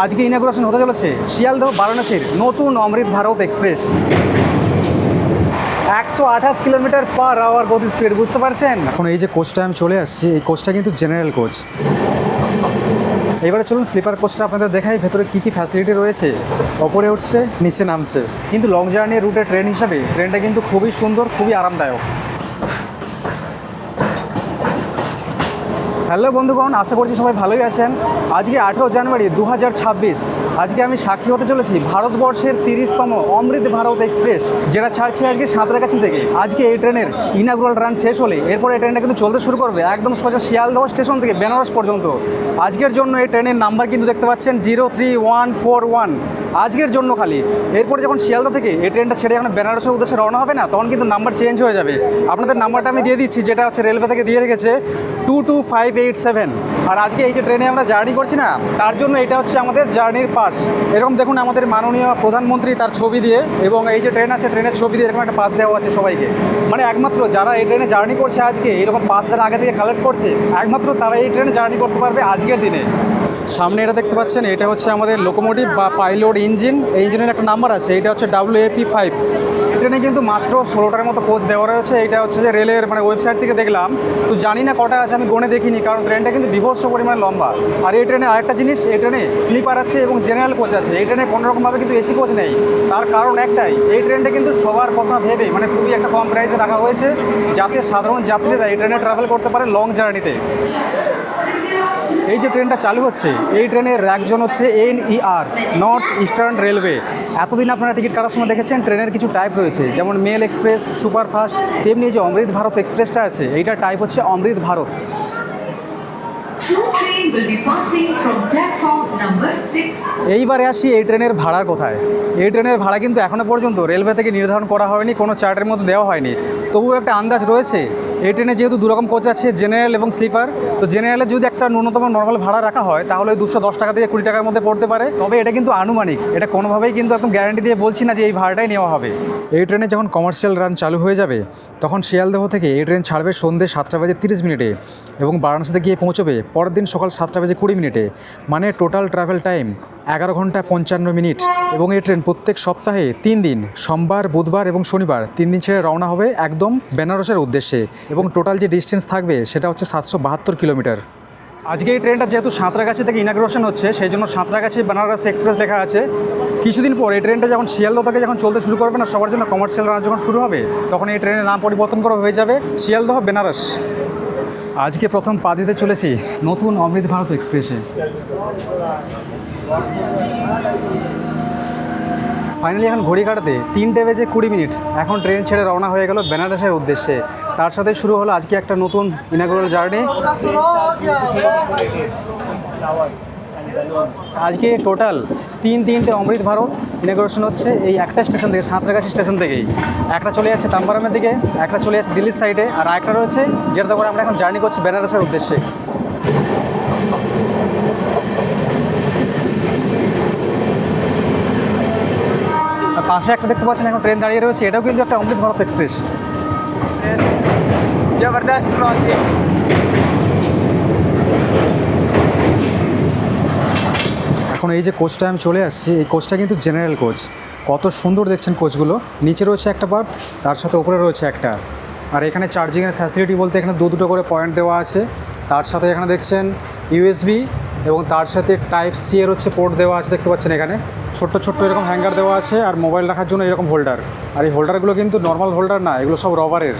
আজকে ইনাগুরেশন হতে চলেছে শিয়ালদহ, বারাণসীর নতুন অমৃত ভারত এক্সপ্রেস। একশো আঠাশ কিলোমিটার পার আওয়ার গতি স্পিড বুঝতে পারছেন? এখন এই যে কোচটা আমি চলে আসছি, এই কোচটা কিন্তু জেনারেল কোচ এবারে চলুন স্লিপার কোচটা আপনাদের দেখাই, ভেতরে কী কী ফ্যাসিলিটি রয়েছে। ওপরে উঠছে, নিচে নামছে। কিন্তু লং জার্নি রুটে ট্রেন হিসাবে ট্রেনটা কিন্তু খুবই সুন্দর, খুবই আরামদায়ক। হ্যালো বন্ধুগণ, আশা করছি সবাই ভালোই আছেন। আজকে আঠেরো জানুয়ারি দু হাজার ছাব্বিশ। আজকে আমি সাক্ষী হতে চলেছি ভারতবর্ষের তিরিশতম অমৃত ভারত এক্সপ্রেস, যেটা ছাড়ছে আজকে সাঁতরাগাছি থেকে। আজকে এই ট্রেনের ইনাগুরাল রান শেষ হলে, এরপর এই ট্রেনটা কিন্তু চলতে শুরু করবে একদম সোজা শিয়ালদহ স্টেশন থেকে বেনারস পর্যন্ত। আজকের জন্য এই ট্রেনের নাম্বার কিন্তু দেখতে পাচ্ছেন zero three one four one. আজকের জন্য খালি। এরপরে যখন শিয়ালদা থেকে এই ট্রেনটা ছেড়ে যখন বেনারসের উদ্দেশ্যে রওনা হবে না, তখন কিন্তু নাম্বার চেঞ্জ হয়ে যাবে। আপনাদের নাম্বারটা আমি দিয়ে দিচ্ছি, যেটা হচ্ছে রেলওয়ে থেকে দিয়ে রেখেছে two two five eight seven আর আজকে এই যে ট্রেনে আমরা জার্নি করছি না তার জন্য এটা হচ্ছে আমাদের জার্নির পাস এরকম দেখুন আমাদের মাননীয় প্রধানমন্ত্রী তার ছবি দিয়ে এবং এই যে ট্রেন আছে ট্রেনের ছবি দিয়ে এরকম একটা পাস দেওয়া আছে সবাইকে মানে একমাত্র যারা এই ট্রেনে জার্নি করছে আজকে এরকম পাস যারা আগে থেকে কালেক্ট করছে একমাত্র তারা এই ট্রেনে জার্নি করতে পারবে আজকের দিনে সামনে এটা দেখতে পাচ্ছেন এটা হচ্ছে আমাদের লোকোমোটিভ বা পাইলট ইঞ্জিন এই ইঞ্জিনের একটা নাম্বার আছে এটা হচ্ছে ডাব্লিউ এফি ফাইভ ট্রেনে কিন্তু মাত্র ষোলোটার মতো কোচ দেওয়া রয়েছে। এটা হচ্ছে যে রেলের মানে ওয়েবসাইট থেকে দেখলাম। তো জানি না কটা আছে, আমি গণে দেখিনি, কারণ ট্রেনটা কিন্তু বিভৎস পরিমাণে লম্বা। আর এই ট্রেনে আরেকটা জিনিস, এই ট্রেনে স্লিপার আছে এবং জেনারেল কোচ আছে। এই ট্রেনে কোনোরকমভাবে কিন্তু এসি কোচ নেই। তার কারণ একটাই, এই ট্রেনটা কিন্তু সবার কথা ভেবে মানে খুবই একটা কম প্রাইসে রাখা হয়েছে, যাতে সাধারণ যাত্রীরা এই ট্রেনে ট্রাভেল করতে পারে লং জার্নিতে এই যে ট্রেনটা চালু হচ্ছে এই ট্রেনের র্যাকজন হচ্ছে N NER north eastern railway এতদিন আপনারা টিকিট কাটার সময় দেখেছেন ট্রেনের কিছু টাইপ রয়েছে যেমন মেল এক্সপ্রেস সুপারফাস্ট তেমনি যে অমৃত ভারত এক্সপ্রেসটা আছে এইটার টাইপ হচ্ছে অমৃত Bharat. Through train will be passing from platform number 6. এইবারে আসি এই ট্রেনের ভাড়া কোথায়? এই ট্রেনের ভাড়া কিন্তু এখনও পর্যন্ত রেলওয়ে থেকে নির্ধারণ করা হয়নি কোনো চার্টের মধ্যে দেওয়া হয়নি। তবুও একটা আন্দাজ রয়েছে এই ট্রেনে যেহেতু দুরকম কোচ আছে জেনারেল এবং স্লিপার তো জেনারেলে যদি একটা ন্যূনতম নর্মাল ভাড়া রাখা হয়, তাহলে দুশো দশ টাকা থেকে কুড়ি টাকার মধ্যে পড়তে পারে। তবে এটা কিন্তু আনুমানিক, এটা কোনোভাবেই কিন্তু একদম গ্যারান্টি দিয়ে বলছি না যে এই ভাড়াটাই নেওয়া হবে। এই ট্রেনে যখন কমার্শিয়াল রান চালু হয়ে যাবে, তখন শিয়ালদহ থেকে এই ট্রেন ছাড়বে সন্ধ্যে সাতটা বাজে তিরিশ মিনিটে এবং বারাণসীতে গিয়ে পৌঁছবে পরের দিন সকাল সাতটা বাজে কুড়ি মিনিটে। মানে টোটাল ট্রাভেল টাইম এগারো ঘণ্টা পঞ্চান্ন মিনিট এবং এই ট্রেন প্রত্যেক সপ্তাহে তিন দিন, সোমবার, বুধবার এবং শনিবার তিন দিন ছেড়ে রওনা হবে একদম বেনারসের উদ্দেশ্যে এবং টোটাল যে ডিস্টেন্স থাকবে সেটা হচ্ছে সাতশো বাহাত্তর কিলোমিটার। আজকে এই ট্রেনটা যেহেতু সাঁতরাগাছি থেকে ইনাগ্রেশন হচ্ছে, সেই জন্য সাঁতরাগাছি বেনারস এক্সপ্রেস লেখা আছে। কিছুদিন পর এই ট্রেনটা যখন শিয়ালদহ থেকে যখন চলতে শুরু করবে না, সবার জন্য কমার্শিয়াল রান যখন শুরু হবে, তখন এই ট্রেনের নাম পরিবর্তন করা হয়ে যাবে, শিয়ালদহ, বেনারস। আজকে প্রথম পা দিতে চলেছি নতুন অমৃত ভারত এক্সপ্রেসে ফাইনালি এখন ঘড়ি কাটাতে তিনটে বেজে কুড়ি মিনিট। এখন ট্রেন ছেড়ে রওনা হয়ে গেল বেনারসের উদ্দেশ্যে। তার সাথে শুরু হলো আজকে একটা নতুন ইনাগুরাল জার্নি আজকে টোটাল তিন তিনটে অমৃত ভারত ইনাগুরেশন হচ্ছে এই একটা স্টেশন থেকে, সাঁতরাগাছি স্টেশন থেকেই। একটা চলে যাচ্ছে তাম্বারামের দিকে, একটা চলে যাচ্ছে দিল্লির সাইডে আর একটা রয়েছে যেটা করে আমরা এখন জার্নি করছি বেনারসের উদ্দেশ্যে। পাশে একটা দেখতে পাচ্ছেন এখন ট্রেন দাঁড়িয়ে রয়েছে। এটাও কিন্তু একটা অমৃত ভারত এক্সপ্রেস জবরদস্ত ক্রসিং এখন এই যে কোচটা আমি চলে আসছি এই কোচটা কিন্তু জেনারেল কোচ কত সুন্দর দেখছেন কোচগুলো নিচে রয়েছে একটা বার্থ তার সাথে ওপরে রয়েছে একটা। আর এখানে চার্জিংয়ের ফ্যাসিলিটি বলতে এখানে দু দুটো করে পয়েন্ট দেওয়া আছে। তার সাথে এখানে দেখছেন ইউএসবি এবং তার সাথে টাইপ সি এর হচ্ছে পোর্ট দেওয়া আছে দেখতে পাচ্ছেন এখানে। ছোট্ট ছোট্ট এরকম হ্যাঙ্গার দেওয়া আছে আর মোবাইল রাখার জন্য এরকম হোল্ডার। আর এই হোল্ডারগুলো কিন্তু নর্মাল হোল্ডার না, এগুলো সব রবারের।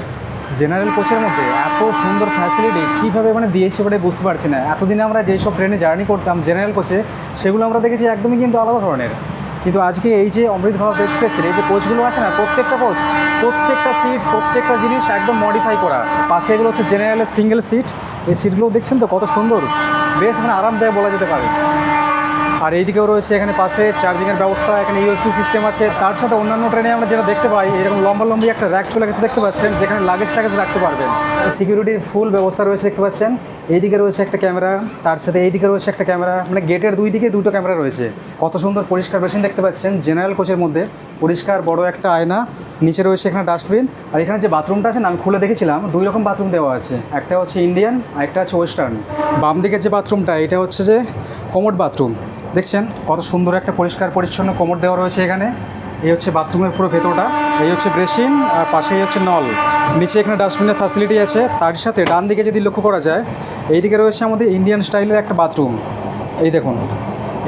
জেনারেল কোচের মধ্যে এত সুন্দর ফ্যাসিলিটি কীভাবে মানে দিয়েছে ওটা বুঝতে পারছি না। এতদিনে আমরা যেসব ট্রেনে জার্নি করতাম জেনারেল কোচে সেগুলো আমরা দেখেছি একদমই কিন্তু আলাদা ধরনের। কিন্তু আজকে এই যে অমৃত ভারত এক্সপ্রেসের এই যে কোচগুলো আছে না, প্রত্যেকটা কোচ প্রত্যেকটা সিট প্রত্যেকটা জিনিস একদম মডিফাই করা। পাশে এগুলো হচ্ছে জেনারেলের সিঙ্গেল সিট এই সিটগুলো দেখছেন তো কত সুন্দর? বেশ মানে আরামদায়ক বলা যেতে পারে। আর এইদিকেও রয়েছে এখানে পাশে চার্জিংয়ের ব্যবস্থা, এখানে ইউএসপি সিস্টেম আছে। তার সাথে অন্যান্য ট্রেনে আমরা যেটা দেখতে পাই, এরকম লম্বা লম্বি একটা র্যাক চলে গেছে দেখতে পাচ্ছেন, যেখানে লাগেজ টাগেজ রাখতে পারবেন। সিকিউরিটির ফুল ব্যবস্থা রয়েছে দেখতে পাচ্ছেন। এইদিকে রয়েছে একটা ক্যামেরা তার সাথে এইদিকে রয়েছে একটা ক্যামেরা মানে গেটের দুই দিকে দুটো ক্যামেরা রয়েছে। কত সুন্দর পরিষ্কার মেশিন দেখতে পাচ্ছেন জেনারেল কোচের মধ্যে। পরিষ্কার, বড় একটা আয়না, নিচে রয়েছে এখানে ডাস্টবিন আর এখানে যে বাথরুমটা আছে না, আমি খুলে দেখেছিলাম, দুই রকম বাথরুম দেওয়া আছে। একটা হচ্ছে ইন্ডিয়ান আর একটা হচ্ছে ওয়েস্টার্ন বাম দিকের যে বাথরুমটা এটা হচ্ছে যে কমোড বাথরুম দেখছেন কত সুন্দর একটা পরিষ্কার পরিচ্ছন্ন কোমর দেওয়া রয়েছে এখানে। এই হচ্ছে বাথরুমের পুরো ভেতরটা। এই হচ্ছে ব্রেসিন আর পাশেই হচ্ছে নল। নিচে এখানে ডাস্টবিনের ফ্যাসিলিটি আছে। তার সাথে ডান দিকে যদি লক্ষ্য করা যায়, এইদিকে রয়েছে আমাদের ইন্ডিয়ান স্টাইলের একটা বাথরুম এই দেখুন,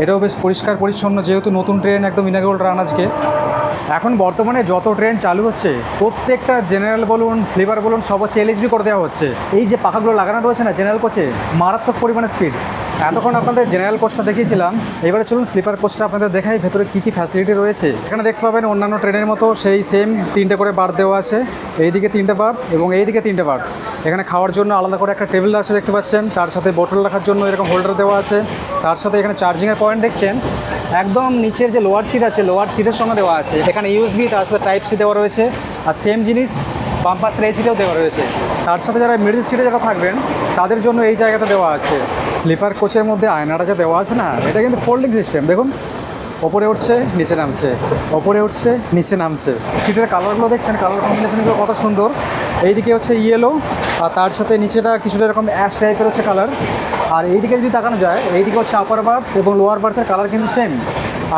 এটাও বেশ পরিষ্কার পরিচ্ছন্ন, যেহেতু নতুন ট্রেন একদম ইনাগোল রান আজকে। এখন বর্তমানে যত ট্রেন চালু হচ্ছে, প্রত্যেকটা জেনারেল বলুন স্লিপার বলুন, সব হচ্ছে এলএসবি করে দেওয়া হচ্ছে। এই যে পাখাগুলো লাগানো রয়েছে না জেনারেল কোচে মারাত্মক পরিমাণে স্পিড এতক্ষণ আপনাদের জেনারেল কোচটা দেখিয়েছিলাম। এবারে চলুন স্লিপার কোচটা আপনাদের দেখাই, ভেতরে কী কী ফ্যাসিলিটি রয়েছে। এখানে দেখতে পাবেন অন্যান্য ট্রেনের মতো সেই সেম তিনটে করে বার্থ দেওয়া আছে। এইদিকে তিনটে বার্থ এবং এইদিকে তিনটে বার্থ এখানে খাওয়ার জন্য আলাদা করে একটা টেবিল আছে দেখতে পাচ্ছেন। তার সাথে বোতল রাখার জন্য এরকম হোল্ডার দেওয়া আছে। তার সাথে এখানে চার্জিংয়ের পয়েন্ট দেখছেন। একদম নিচের যে লোয়ার সিট আছে লোয়ার সিটের সঙ্গে দেওয়া আছে। এখানে ইউএসবি তার সাথে টাইপ সি দেওয়া রয়েছে। আর সেম জিনিস বাম্পার স্লাই সিটেও দেওয়া রয়েছে। তার সাথে যারা মিডিল সিটে যারা থাকবেন, তাদের জন্য এই জায়গাটা দেওয়া আছে। স্লিপার কোচের মধ্যে আয়নাটা যে দেওয়া আছে না, এটা কিন্তু ফোল্ডিং সিস্টেম। দেখুন, ওপরে উঠছে, নিচে নামছে। ওপরে উঠছে, নিচে নামছে। সিটের কালারগুলো দেখছেন, কালার কম্বিনেশনগুলো কত সুন্দর। এইদিকে হচ্ছে ইয়েলো আর তার সাথে নিচেটা কিছুটা এরকম অ্যাশ টাইপের হচ্ছে কালার আর এইদিকে যদি তাকানো যায়, এইদিকে হচ্ছে আপার বার্থ এবং লোয়ার বার্থের কালার কিন্তু সেম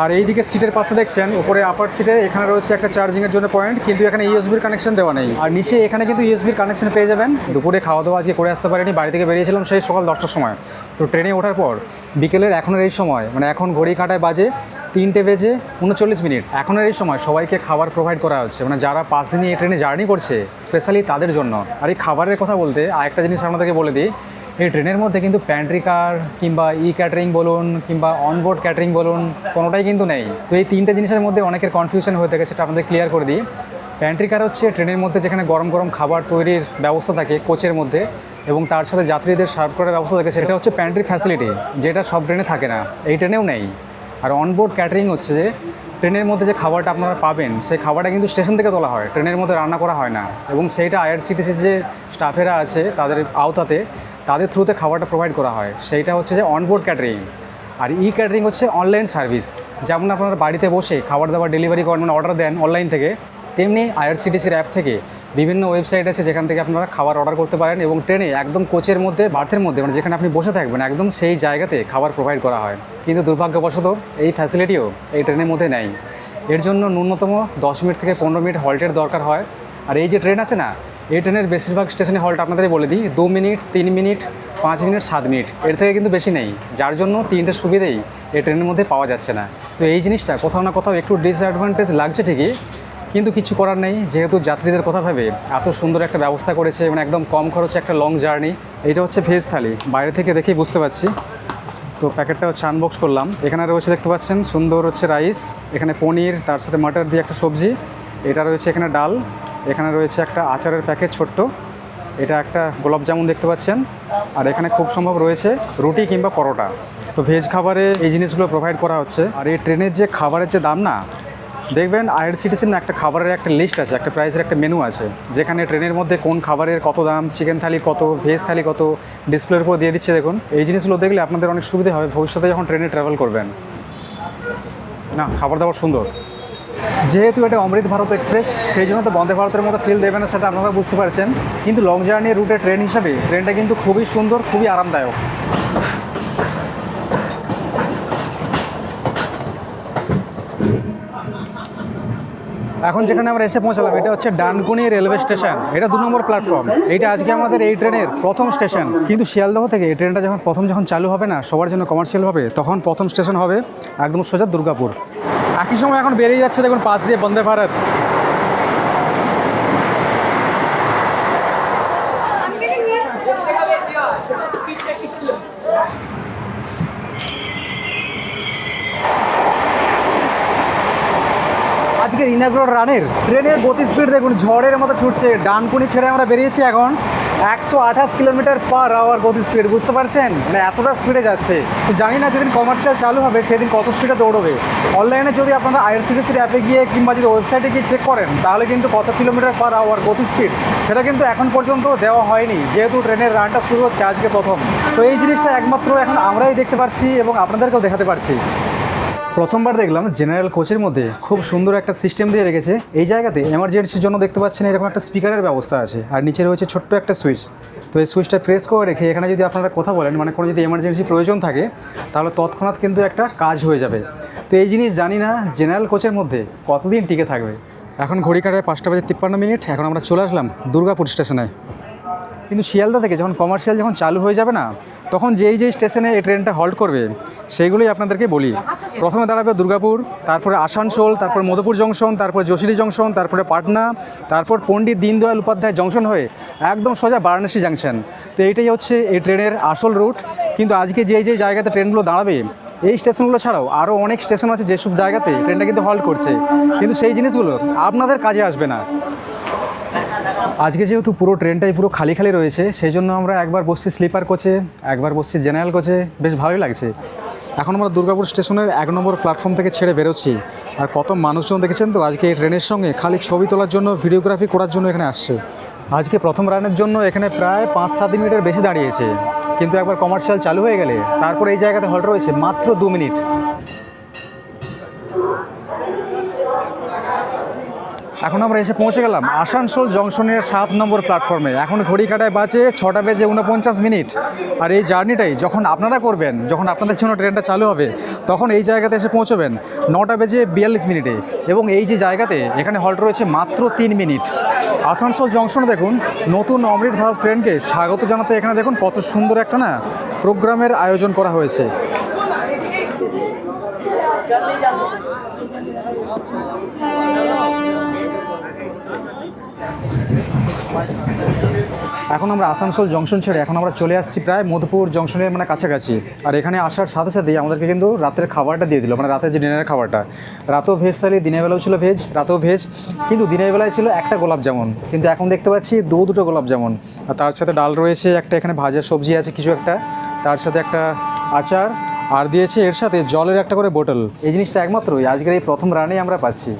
আর এইদিকে সিটের পাশে দেখছেন, উপরে আপার সিটে এখানে রয়েছে একটা চার্জিংয়ের জন্য পয়েন্ট কিন্তু এখানে ইউএসবির কানেকশন দেওয়া নেই। আর নিচে এখানে কিন্তু ইউএসবির কানেকশন পেয়ে যাবেন। দুপুরে খাওয়া দাওয়া আজকে করে আসতে পারিনি, বাড়ি থেকে বেরিয়েছিলাম সেই সকাল দশটার সময়। তো ট্রেনে ওঠার পর বিকেলের এখনের এই সময় মানে এখন ঘড়ি কাটায় বাজে তিনটে বেজে উনচল্লিশ মিনিট। এখনের এই সময় সবাইকে খাবার প্রোভাইড করা হচ্ছে। মানে যারা পাঁচ দিনই এই ট্রেনে জার্নি করছে স্পেশালি তাদের জন্য। আর এই খাবারের কথা বলতে আরেকটা জিনিস আপনাদেরকে বলে দিই এই ট্রেনের মধ্যে কিন্তু প্যান্ট্রি কার কিংবা ই ক্যাটারিং বলুন কিংবা অনবোর্ড ক্যাটারিং বলুন, কোনোটাই কিন্তু নেই। তো এই তিনটে জিনিসের মধ্যে অনেকের কনফিউশন হয়ে থাকে, সেটা আপনাদের ক্লিয়ার করে দিই। প্যান্ট্রি কার হচ্ছে ট্রেনের মধ্যে যেখানে গরম গরম খাবার তৈরির ব্যবস্থা থাকে, কোচের মধ্যে, এবং তার সাথে যাত্রীদের সার্ভ করার ব্যবস্থা থাকে, সেটা হচ্ছে প্যান্ট্রি ফ্যাসিলিটি যেটা সব ট্রেনে থাকে না। এই ট্রেনেও নেই। আর অনবোর্ড ক্যাটারিং হচ্ছে যে, ট্রেনের মধ্যে যে খাবারটা আপনারা পাবেন, সেই খাবারটা কিন্তু স্টেশন থেকে তোলা হয়, ট্রেনের মধ্যে রান্না করা হয় না। এবং সেইটা আইআরসিটিসির যে স্টাফেরা আছে, তাদের আওতাতে তাদের থ্রুতে খাবারটা প্রোভাইড করা হয়। সেইটা হচ্ছে যে অনবোর্ড ক্যাটারিং আর ই ক্যাটারিং হচ্ছে অনলাইন সার্ভিস যেমন আপনারা বাড়িতে বসে খাবার দাবার ডেলিভারি করেন মানে অর্ডার দেন অনলাইন থেকে, তেমনি আইআরসিটিসির অ্যাপ থেকে বিভিন্ন ওয়েবসাইট আছে যেখান থেকে আপনারা খাবার অর্ডার করতে পারেন এবং ট্রেনে একদম কোচের মধ্যে, বার্থের মধ্যে মানে যেখানে আপনি বসে থাকবেন, একদম সেই জায়গাতে খাবার প্রোভাইড করা হয়। কিন্তু দুর্ভাগ্যবশত এই ফ্যাসিলিটিও এই ট্রেনের মধ্যে নেই। এর জন্য ন্যূনতম দশ মিনিট থেকে পনেরো মিনিট হল্টের দরকার হয়। আর এই যে ট্রেন আছে না এই ট্রেনের বেশিরভাগ স্টেশনে হল্ট আপনাদের বলে দিই। দু মিনিট, তিন মিনিট, পাঁচ মিনিট, সাত মিনিট। এর থেকে কিন্তু বেশি নেই। যার জন্য তিনটে সুবিধেই এই ট্রেনের মধ্যে পাওয়া যাচ্ছে না। তো এই জিনিসটা কোথাও না কোথাও একটু ডিসঅ্যাডভান্টেজ লাগছে ঠিকই, কিন্তু কিছু করার নেই। যেহেতু যাত্রীদের কথা ভেবে, এত সুন্দর একটা ব্যবস্থা করেছে মানে একদম কম খরচে একটা লং জার্নি এটা হচ্ছে ভেজ থালি। বাইরে থেকে দেখেই বুঝতে পারছি। তো প্যাকেটটা হচ্ছে আনবক্স করলাম। এখানে রয়েছে দেখতে পাচ্ছেন, সুন্দর হচ্ছে রাইস এখানে পনির, তার সাথে মাটার দিয়ে একটা সবজি। এটা রয়েছে এখানে ডাল। এখানে রয়েছে একটা আচারের প্যাকেট ছোট্ট। এটা একটা গোলাপ জামুন দেখতে পাচ্ছেন। আর এখানে খুব সম্ভব রয়েছে রুটি কিংবা পরোটা। তো ভেজ খাবারে এই জিনিসগুলো প্রোভাইড করা হচ্ছে। আর এই ট্রেনের যে খাবারের যে দাম না, দেখবেন আইআরসিটিসির না একটা খাবারের একটা লিস্ট আছে, একটা প্রাইসের একটা মেনু আছে। যেখানে ট্রেনের মধ্যে কোন খাবারের কত দাম চিকেন থালি কত ভেজ থালি কত ডিসপ্লের উপর দিয়ে দিচ্ছে দেখুন। এই জিনিসগুলো দেখলে আপনাদের অনেক সুবিধা হবে। ভবিষ্যতে যখন ট্রেনে ট্রাভেল করবেন। না, খাবার দাবার সুন্দর। যেহেতু এটা অমৃত ভারত এক্সপ্রেস, সেই জন্য তো বন্দে ভারতের মতো ফিল দেবে না, সেটা আপনারা বুঝতে পারছেন। কিন্তু লং জার্নি রুটে ট্রেন হিসাবে ট্রেনটা কিন্তু খুবই সুন্দর, খুবই আরামদায়ক। এখন যেখানে আমরা এসে পৌঁছালাম, এটা হচ্ছে ডানকুনি রেলওয়ে স্টেশন এটা দু নম্বর প্ল্যাটফর্ম এটা আজকে আমাদের এই ট্রেনের প্রথম স্টেশন কিন্তু শিয়ালদহ থেকে এই ট্রেনটা যখন, প্রথম যখন চালু হবে না, সবার জন্য কমার্শিয়াল হবে, তখন প্রথম স্টেশন হবে একদম সোজা দুর্গাপুর। একই সময় এখন বেরিয়ে যাচ্ছে দেখুন পাশ দিয়ে, বন্দে ভারত। আজকের ইনাগ্রোর রানের ট্রেনের গতি স্পিড দেখুন, ঝড়ের মতো ছুটছে। ডানকুনি ছেড়ে আমরা বেরিয়েছি এখন। একশো আঠাশ কিলোমিটার পার আওয়ার গতি স্পিড বুঝতে পারছেন? মানে এতটা স্পিডে যাচ্ছে। তো জানি না যেদিন কমার্শিয়াল চালু হবে, সেদিন কত স্পিডে দৌড়বে। অনলাইনে যদি আপনারা আইআরসিটিসির অ্যাপে গিয়ে কিংবা যদি ওয়েবসাইটে গিয়ে চেক করেন, তাহলে কিন্তু কত কিলোমিটার পার আওয়ার গতি স্পিড সেটা কিন্তু এখন পর্যন্ত দেওয়া হয়নি। যেহেতু ট্রেনের রানটা শুরু হচ্ছে আজকে প্রথম। তো এই জিনিসটা একমাত্র এখন আমরাই দেখতে পাচ্ছি এবং আপনাদেরকেও দেখাতে পারছি। প্রথমবার দেখলাম জেনারেল কোচের মধ্যে খুব সুন্দর একটা সিস্টেম দিয়ে রেখেছে। এই জায়গাতে এমার্জেন্সির জন্য দেখতে পাচ্ছেন এরকম একটা স্পিকারের ব্যবস্থা আছে। আর নিচে রয়েছে ছোট্ট একটা সুইচ তো এই সুইচটা প্রেস করে রেখে এখানে যদি আপনারা কথা বলেন মানে কোনো যদি এমার্জেন্সি প্রয়োজন থাকে, তাহলে তৎক্ষণাৎ কিন্তু একটা কাজ হয়ে যাবে। তো এই জিনিস জানি না জেনারেল কোচের মধ্যে কতদিন টিকে থাকবে। এখন ঘড়ি কাটায় পাঁচটা বাজে তিপ্পান্ন মিনিট, এখন আমরা চলে আসলাম দুর্গাপুর স্টেশনে কিন্তু শিয়ালদা থেকে যখন কমার্শিয়াল যখন চালু হয়ে যাবে না, তখন যেই যেই স্টেশনে এই ট্রেনটা হল্ট করবে, সেইগুলোই আপনাদেরকে বলি। প্রথমে দাঁড়াবে দুর্গাপুর, তারপরে আসানসোল, তারপর মধুপুর জংশন তারপর যোশিরি জংশন তারপরে পাটনা, তারপর পণ্ডিত দীনদয়াল উপাধ্যায় জংশন হয়ে একদম সোজা বারাণসী জাংশন তো এইটাই হচ্ছে এই ট্রেনের আসল রুট কিন্তু আজকে যেই যেই জায়গাতে ট্রেনগুলো দাঁড়াবে, এই স্টেশনগুলো ছাড়াও আরও অনেক স্টেশন আছে যেসব জায়গাতে ট্রেনটা কিন্তু হল্ট করছে। কিন্তু সেই জিনিসগুলো আপনাদের কাজে আসবে না। আজকে যেহেতু পুরো ট্রেনটাই পুরো খালি খালি রয়েছে, সেই জন্য আমরা একবার বসছি স্লিপার কোচে, একবার বসছি জেনারেল কোচে, বেশ ভালোই লাগছে। এখন আমরা দুর্গাপুর স্টেশনের এক নম্বর প্ল্যাটফর্ম থেকে ছেড়ে বেরোচ্ছি। আর কত মানুষজন দেখেছেন তো, আজকে এই ট্রেনের সঙ্গে খালি ছবি তোলার জন্য ভিডিওগ্রাফি করার জন্য এখানে আসছে। আজকে প্রথম রানের জন্য এখানে প্রায় পাঁচ সাত মিনিটের বেশি দাঁড়িয়েছে। কিন্তু একবার কমার্শিয়াল চালু হয়ে গেলে, তারপর এই জায়গাতে হল্ট রয়েছে মাত্র দু মিনিট। এখন আমরা এসে পৌঁছে গেলাম আসানসোল জংশনের সাত নম্বর প্ল্যাটফর্মে এখন ঘড়ি কাটায় বাজে ছটা বেজে উনপঞ্চাশ মিনিট। আর এই জার্নিটাই যখন আপনারা করবেন, যখন আপনাদের জন্য ট্রেনটা চালু হবে, তখন এই জায়গাতে এসে পৌঁছবেন নটা বেজে বিয়াল্লিশ মিনিটে। এবং এই যে জায়গাতে এখানে হল্ট রয়েছে মাত্র তিন মিনিট। আসানসোল জংশনে দেখুন, নতুন অমৃত ভারত ট্রেনকে স্বাগত জানাতে এখানে দেখুন কত সুন্দর একটা না প্রোগ্রামের আয়োজন করা হয়েছে। এখন আমরা আসানসোল জংশন ছেড়ে এখন আমরা চলে আসছি প্রায় মধুপুর জংশনের মানে কাছাকাছি। আর এখানে আসার সাথে সাথেই আমাদেরকে কিন্তু রাতের খাবারটা দিয়ে দিল মানে রাতের যে ডিনারের খাবারটা। রাতেও ভেজ থালি দিনের বেলাও ছিল ভেজ রাতেও ভেজ কিন্তু দিনের বেলায় ছিল একটা গোলাপ জামুন। কিন্তু এখন দেখতে পাচ্ছি দু দুটো গোলাপ জামুন। আর তার সাথে ডাল রয়েছে, একটা এখানে ভাজা সবজি আছে কিছু একটা। তার সাথে একটা আচার, আর দিয়েছে এর সাথে জলের একটা করে বোতল। এই জিনিসটা একমাত্রই, আজকের এই প্রথম রানেই আমরা পাচ্ছি।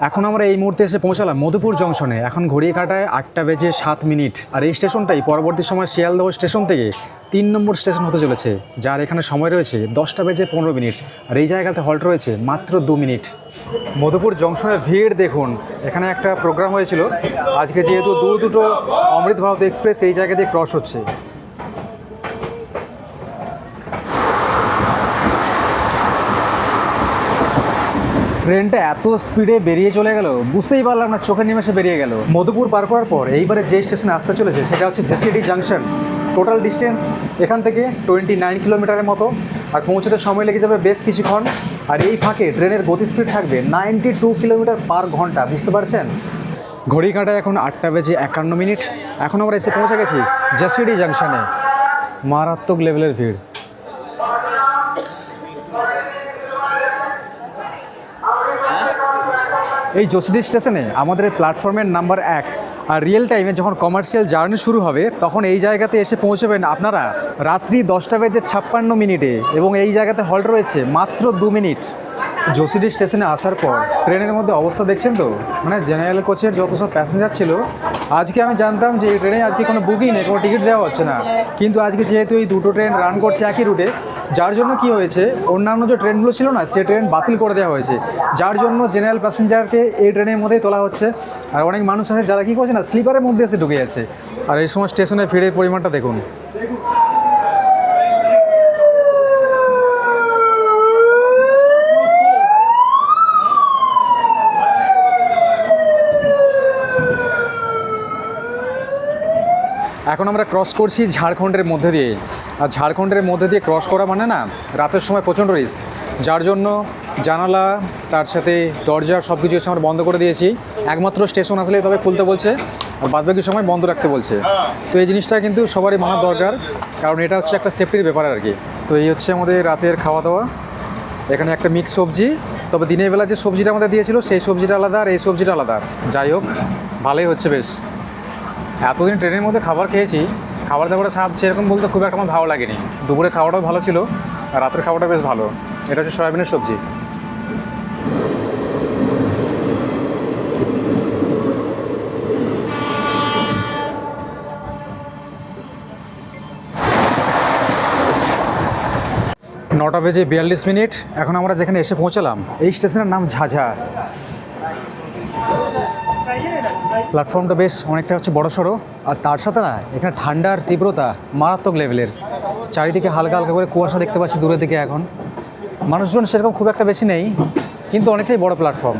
এখন আমরা এই মুহূর্তে এসে পৌঁছালাম মধুপুর জংশনে। এখন ঘড়ি কাটায় আটটা বেজে সাত মিনিট। আর এই স্টেশনটাই পরবর্তী সময় শিয়ালদহ স্টেশন থেকে তিন নম্বর স্টেশন হতে চলেছে, যার এখানে সময় রয়েছে দশটা বেজে পনেরো মিনিট। আর এই জায়গাতে হল্ট রয়েছে মাত্র দু মিনিট। মধুপুর জংশনের ভিড় দেখুন। এখানে একটা প্রোগ্রাম হয়েছিল। আজকে যেহেতু দু দুটো অমৃত ভারত এক্সপ্রেস এই জায়গা দিয়ে ক্রস হচ্ছে। ট্রেনটা এত স্পিডে বেরিয়ে চলে গেল, বুঝতেই পারলাম না, চোখের নিমেষে বেরিয়ে গেল। মধুপুর পার করার পর এইবারে যে স্টেশনে আসতে চলেছে, সেটা হচ্ছে জেসিডি জাংশন। টোটাল ডিস্টেন্স এখান থেকে টোয়েন্টি নাইন কিলোমিটারের মতো, আর পৌঁছতে সময় লেগে যাবে বেশ কিছুক্ষণ। আর এই ফাঁকে ট্রেনের গতি স্পিড থাকবে নাইনটি টু কিলোমিটার পার ঘণ্টা, বুঝতে পারছেন? ঘড়ি কাঁটায় এখন আটটা বেজে একান্ন মিনিট। এখন আমরা এসে পৌঁছে গেছি জেসিডি জাংশনে। মারাত্মক লেভেলের ভিড়। এই জোসিডি স্টেশনে আমাদের প্ল্যাটফর্মের নাম্বার এক। আর রিয়েল টাইমে যখন কমার্শিয়াল জার্নি শুরু হবে, তখন এই জায়গাতে এসে পৌঁছবেন আপনারা রাত্রি দশটা বেজে ছাপ্পান্ন মিনিটে এবং এই জায়গাতে হল্ট রয়েছে মাত্র দু মিনিট। জোসিডি স্টেশনে আসার পর ট্রেনের মধ্যে অবস্থা দেখছেন তো? মানে জেনারেল কোচের যত সব প্যাসেঞ্জার ছিল আজকে আমি জানতাম যে এই ট্রেনে আজকে কোনো বুকিং নেই, কোনো টিকিট দেওয়া হচ্ছে না। কিন্তু আজকে যেহেতু এই দুটো ট্রেন রান করছে একই রুটে যার জন্য কি হয়েছে, অন্যান্য যে ট্রেনগুলো ছিল না, সে ট্রেন বাতিল করে দেওয়া হয়েছে। যার জন্য জেনারেল প্যাসেঞ্জারকে এই ট্রেনের মধ্যেই তোলা হচ্ছে। আর অনেক মানুষ আছে, যারা কী করছে না স্লিপারের মধ্যে এসে ঢুকে যাচ্ছে। আর এই সময় স্টেশনে ভিড়ের পরিমাণটা দেখুন। এখন আমরা ক্রস করছি ঝাড়খণ্ডের মধ্যে দিয়ে। আর ঝাড়খণ্ডের মধ্যে দিয়ে ক্রস করা মানে না, রাতের সময় প্রচণ্ড রিস্ক যার জন্য জানালা, তার সাথে দরজা সব কিছু হচ্ছে আমরা বন্ধ করে দিয়েছি। একমাত্র স্টেশন আসলে তবে খুলতে বলছে, আর বাদবাকি সময় বন্ধ রাখতে বলছে। তো এই জিনিসটা কিন্তু সবারই মানার দরকার, কারণ এটা হচ্ছে একটা সেফটির ব্যাপার আর কি তো এই হচ্ছে আমাদের রাতের খাওয়া দাওয়া এখানে একটা মিক্স সবজি, তবে দিনের বেলা যে সবজিটা আমাদের দিয়েছিল, সেই সবজিটা আলাদা, আর এই সবজিটা আলাদা। যাই হোক, ভালোই হচ্ছে বেশ। এতদিন ট্রেনের মধ্যে খাবার খেয়েছি, খাবার দাবারের স্বাদ সেরকম বলতে খুব একটা আমার ভালো লাগেনি। দুপুরে খাওয়াটাও ভালো ছিল, আর রাতের খাওয়াটা বেশ ভালো। এটা হচ্ছে সয়াবিনের সবজি। নটা বেজে বিয়াল্লিশ মিনিট, এখন আমরা যেখানে এসে পৌঁছালাম, এই স্টেশনের নাম ঝাঝা। প্ল্যাটফর্মটা বেশ অনেকটা হচ্ছে বড় সড়ো। আর তার সাথে না, এখানে ঠান্ডার তীব্রতা মারাত্মক লেভেলের চারিদিকে হালকা হালকা করে কুয়াশা দেখতে পাচ্ছি দূরের দিকে এখন। মানুষজন সেরকম খুব একটা বেশি নেই, কিন্তু অনেকটাই বড় প্ল্যাটফর্ম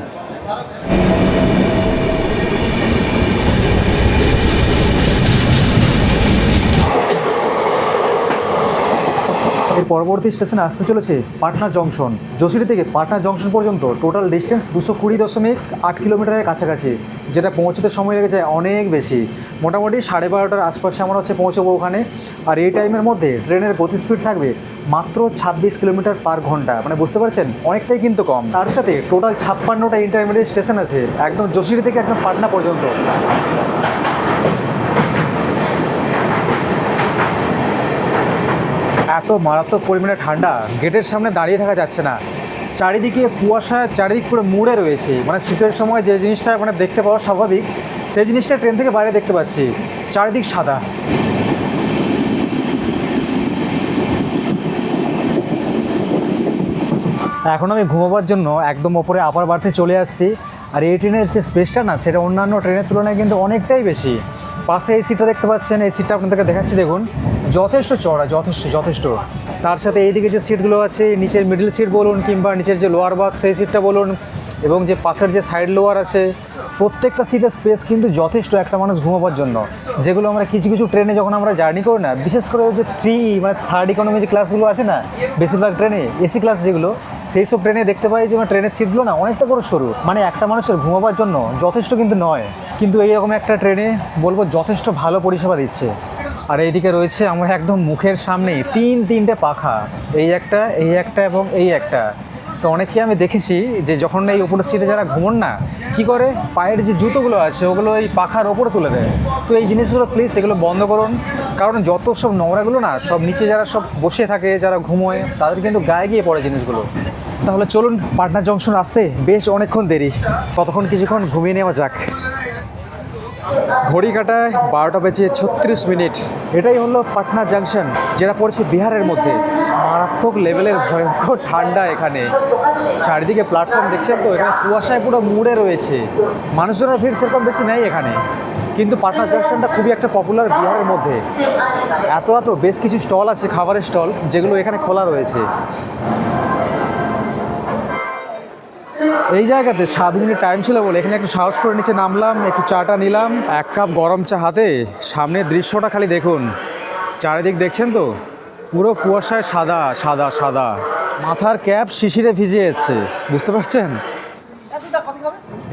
এর পরবর্তী স্টেশনে আসতে চলেছে পাটনা জংশন। যশোরি থেকে পাটনা জংশন পর্যন্ত টোটাল ডিস্টেন্স দুশো কুড়ি দশমিক আট কিলোমিটারের কাছাকাছি, যেটা পৌঁছতে সময় লেগে যায় অনেক বেশি। মোটামুটি সাড়ে বারোটার আশপাশে আমরা হচ্ছে পৌঁছবো ওখানে। আর এই টাইমের মধ্যে ট্রেনের গতি স্পিড থাকবে মাত্র ছাব্বিশ কিলোমিটার পার ঘণ্টা। মানে বুঝতে পারছেন? অনেকটাই কিন্তু কম। তার সাথে টোটাল ছাপ্পান্নটা ইন্টারমিডিয়েট স্টেশন আছে, একদম যশোরি থেকে একদম পাটনা পর্যন্ত। এত মারাত্মক পরিমাণে ঠান্ডা, গেটের সামনে দাঁড়িয়ে থাকা যাচ্ছে না। চারিদিকে কুয়াশা, চারিদিক পুরো মুড়ে রয়েছে। মানে শীতের সময় যে জিনিসটা মানে দেখতে পাওয়া স্বাভাবিক, সেই জিনিসটা ট্রেন থেকে বাইরে দেখতে পাচ্ছি। চারিদিক সাদা। এখন আমি ঘুমাবার জন্য একদম ওপরে আপার বার্থে চলে আসছি। আর এই ট্রেনের যে স্পেসটা না, সেটা অন্যান্য ট্রেনের তুলনায় কিন্তু অনেকটাই বেশি। পাশে এই সিটটা দেখতে পাচ্ছেন, এই সিটটা আপনাদেরকে দেখাচ্ছি, দেখুন। যথেষ্ট চড়া যথেষ্ট যথেষ্ট। তার সাথে এইদিকে যে সিটগুলো আছে, নিচের মিডল সিট বলুন কিংবা নিচের যে লোয়ার বাথ সেই সিটটা বলুন এবং যে পাশের যে সাইড লোয়ার আছে প্রত্যেকটা সিটের স্পেস কিন্তু যথেষ্ট একটা মানুষ ঘুমাবার জন্য। যেগুলো আমরা কিছু কিছু ট্রেনে যখন আমরা জার্নি করি না, বিশেষ করে যে থ্রি মানে থার্ড ইকোনমি যে ক্লাসগুলো আছে না, বেশিরভাগ ট্রেনে এসি ক্লাস যেগুলো, সেই সব ট্রেনে দেখতে পাই যে মানে ট্রেনের সিটগুলো না অনেকটা করে সরু। মানে একটা মানুষের ঘুমাবার জন্য যথেষ্ট কিন্তু নয়। কিন্তু এইরকম একটা ট্রেনে বলব যথেষ্ট ভালো পরিষেবা দিচ্ছে। আর এইদিকে রয়েছে আমার একদম মুখের সামনে তিন তিনটে পাখা। এই একটা এই একটা এবং এই একটা। তো অনেককে আমি দেখেছি যে যখন এই উপরের সিটে যারা ঘুমন না, কি করে? পায়ের যে জুতোগুলো আছে, ওগুলো এই পাখার ওপরে তুলে দেয়। তো এই জিনিসগুলো প্লিজ এগুলো বন্ধ করুন। কারণ যত সব নোংরাগুলো না, সব নিচে যারা সব বসে থাকে, যারা ঘুমোয়, তাদের কিন্তু গায়ে গিয়ে পড়ে জিনিসগুলো। তাহলে চলুন পাটনা জংশন আসতে বেশ অনেকক্ষণ দেরি। ততক্ষণ কিছুক্ষণ ঘুমিয়ে নেওয়া যাক। ঘড়ি কাটায় বারোটা বেজে ছত্রিশ মিনিট। এটাই হলো পাটনা জাংশন যেটা পড়েছে বিহারের মধ্যে। মারাত্মক লেভেলের ভয়ঙ্কর ঠান্ডা এখানে। চারিদিকে প্ল্যাটফর্ম দেখছেন তো, এখানে কুয়াশায় পুরো মুড়ে রয়েছে। মানুষজনের ভিড় সেরকম বেশি নেই এখানে। কিন্তু পাটনা জাংশনটা খুবই একটা পপুলার বিহারের মধ্যে। এত এত বেশ কিছু স্টল আছে, খাবারের স্টল যেগুলো এখানে খোলা রয়েছে। এই জায়গাতে সাত মিনিট টাইম ছিল বলে এখানে একটু সাহস করে নিচে নামলাম, একটু চাটা নিলাম। এক কাপ গরম চা হাতে, সামনের দৃশ্যটা খালি দেখুন। চারিদিক দেখছেন তো? পুরো কুয়াশায় সাদা সাদা সাদা। মাথার ক্যাপ শিশিরে ভিজে যাচ্ছে বুঝতে পারছেন?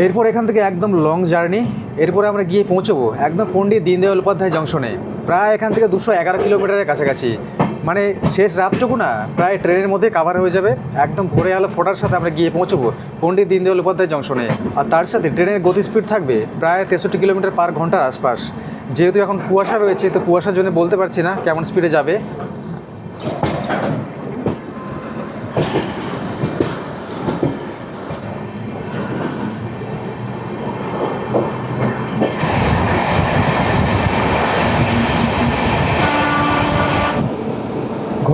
এরপর এখান থেকে একদম লং জার্নি এরপরে আমরা গিয়ে পৌঁছবো একদম পণ্ডিত দীনদয়াল উপাধ্যায় জংশনে। প্রায় এখান থেকে দুশো এগারো কিলোমিটারের কাছাকাছি। মানে শেষ রাতটুকু না, প্রায় ট্রেনের মধ্যে কাভার হয়ে যাবে। একদম ভোরে আলো ফোটার সাথে আমরা গিয়ে পৌঁছবো পণ্ডিত দীনদয়াল উপাধ্যায় জংশনে। আর তার সাথে ট্রেনের গতি স্পিড থাকবে প্রায় তেষট্টি কিলোমিটার পার ঘণ্টার আশপাশ। যেহেতু এখন কুয়াশা রয়েছে, তো কুয়াশার জন্য বলতে পারছি না কেমন স্পিডে যাবে।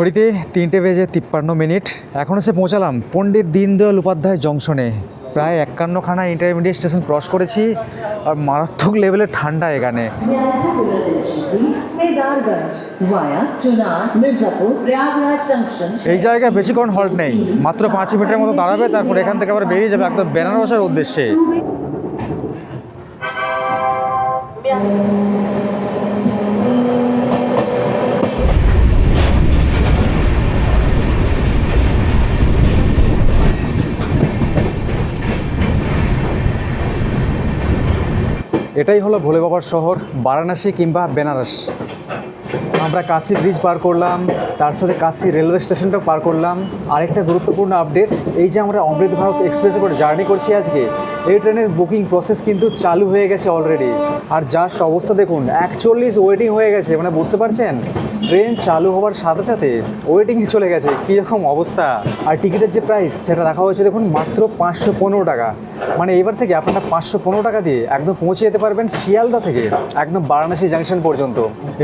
ঘড়িতে তিনটে বেজে তিপ্পান্ন মিনিট। এখন এসে পৌঁছালাম পণ্ডিত দীনদয়াল উপাধ্যায় জংশনে। প্রায় একান্নখানা ইন্টারমিডিয়েট স্টেশন ক্রস করেছি আর মারাত্মক লেভেলের ঠান্ডা এখানে. এই জায়গায় বেশিক্ষণ হল্ট নেই। মাত্র পাঁচ মিনিটের মতো দাঁড়াবে, তারপর এখান থেকে আবার বেরিয়ে যাবে একদম বেনারসের উদ্দেশ্যে। এটাই হলো ভোলে বাবার শহর, বারাণসী কিংবা বেনারস। আমরা কাশি ব্রিজ পার করলাম, তার সাথে কাশি রেলওয়ে স্টেশনটা পার করলাম। আরেকটা গুরুত্বপূর্ণ আপডেট এই যে আমরা অমৃত ভারত এক্সপ্রেসে করে জার্নি করছি আজকে এই ট্রেনের বুকিং প্রসেস কিন্তু চালু হয়ে গেছে অলরেডি আর জাস্ট অবস্থা দেখুন, একচল্লিশ ওয়েটিং হয়ে গেছে মানে বুঝতে পারছেন? ট্রেন চালু হওয়ার সাথে সাথে ওয়েটিংয়ে চলে গেছে কীরকম অবস্থা? আর টিকিটের যে প্রাইস সেটা রাখা হয়েছে দেখুন মাত্র পাঁচশো পনেরো টাকা। মানে এবার থেকে আপনারা পাঁচশো পনেরো টাকা দিয়ে একদম পৌঁছে যেতে পারবেন শিয়ালদা থেকে, একদম বারাণসী জাংশন পর্যন্ত।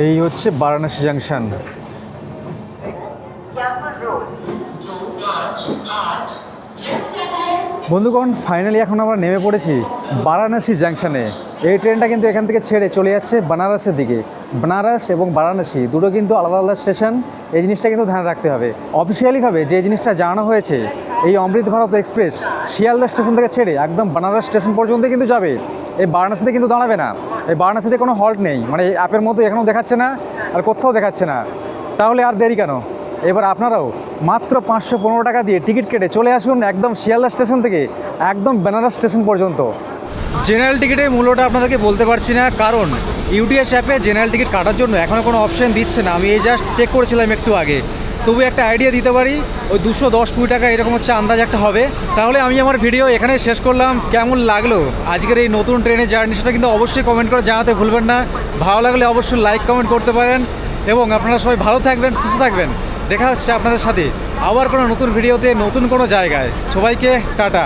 এই হচ্ছে বারাণসী জাংশন বন্ধুগণ ফাইনালি এখন আমরা নেমে পড়েছি বারাণসী জাংশনে এই ট্রেনটা কিন্তু এখান থেকে ছেড়ে চলে যাচ্ছে বানারসের দিকে। বানারস এবং বারাণসী দুটো কিন্তু আলাদা আলাদা স্টেশন এই জিনিসটা কিন্তু ধ্যান রাখতে হবে। অফিসিয়ালিভাবে যে জিনিসটা জানানো হয়েছে, এই অমৃত ভারত এক্সপ্রেস শিয়ালদা স্টেশন থেকে ছেড়ে একদম বানারস স্টেশন পর্যন্ত কিন্তু যাবে। এই বারাণসীতে কিন্তু দাঁড়াবে না। এই বারাণসীতে কোনো হল্ট নেই। মানে অ্যাপের মতো এখানেও দেখাচ্ছে না, আর কোথাও দেখাচ্ছে না। তাহলে আর দেরি কেন? এবার আপনারাও মাত্র পাঁচশো পনেরো টাকা দিয়ে টিকিট কেটে চলে আসুন একদম শিয়ালদা স্টেশন থেকে, একদম বেনারস স্টেশন পর্যন্ত। জেনারেল টিকিটের মূল্যটা আপনাদেরকে বলতে পারছি না, কারণ ইউটিএস অ্যাপে জেনারেল টিকিট কাটার জন্য এখনও কোনো অপশন দিচ্ছে না। আমি এই জাস্ট চেক করেছিলাম একটু আগে। তবু একটা আইডিয়া দিতে পারি, ওই দুশো দশ কুড়ি টাকা এরকম হচ্ছে আন্দাজ একটা হবে। তাহলে আমি আমার ভিডিও এখানে শেষ করলাম। কেমন লাগল আজকের এই নতুন ট্রেনের জার্নি সেটা কিন্তু অবশ্যই কমেন্ট করে জানাতে ভুলবেন না। ভালো লাগলে অবশ্যই লাইক কমেন্ট করতে পারেন। এবং আপনারা সবাই ভালো থাকবেন, সুস্থ থাকবেন। দেখা হচ্ছে আপনাদের সাথে। আবার কোনো নতুন ভিডিওতে নতুন কোনো জায়গায়। সবাইকে টাটা।